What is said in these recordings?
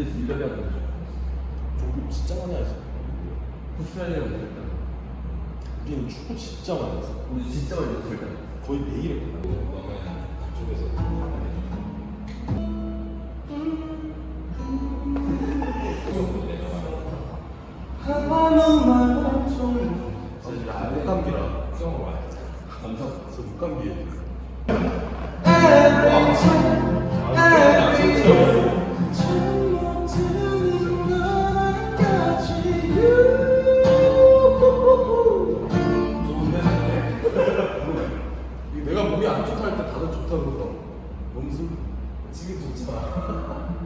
군대에서 일을 해야 되죠. 족구 진짜 많이 하지. 포스트라이드가 됐다. 우리는 축구 진짜 많이 했어. 우리 진짜 많이 때. 거의 매일 했거든. 목감기라. 감사. 저 목감기에. 슬. 지금 좋지 마.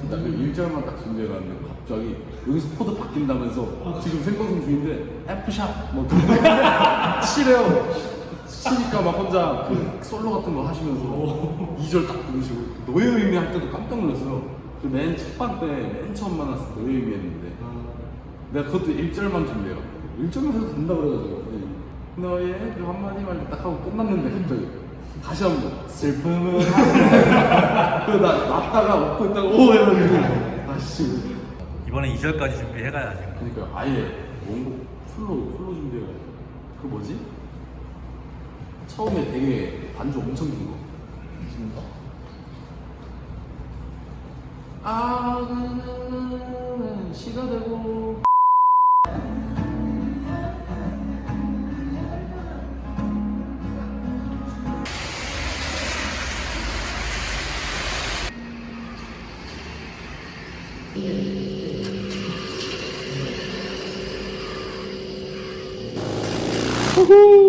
진 딱그 1절만 딱 준비해놨는데 갑자기 여기서 코드 바뀐다면서 지금 생방송 중인데 F샵 뭐 치래요. 치니까 막 혼자 그 솔로 같은 거 하시면서 2절 딱 부르시고 노예 의미 할 때도 깜짝 놀랐어요. 그맨첫방 때 맨 처음 만났을 때 노예 의미 했는데 내가 그것도 1절만 준비해갖고 1절만 해도 된다 그래가지고. 갑자기 너의 그 한마디만 딱 하고 끝났는데 갑자기 다시 한 번 슬픔은 그나 났다가 웃고 있다가 오 이러는데 다시 이번에 2절까지 준비해가야 지. 그러니까 아예 원곡 풀로 풀로 준비해가지고 그 뭐지? 처음에 되게 반주 엄청 긴 거. 거? 아, 시가 되고. 호호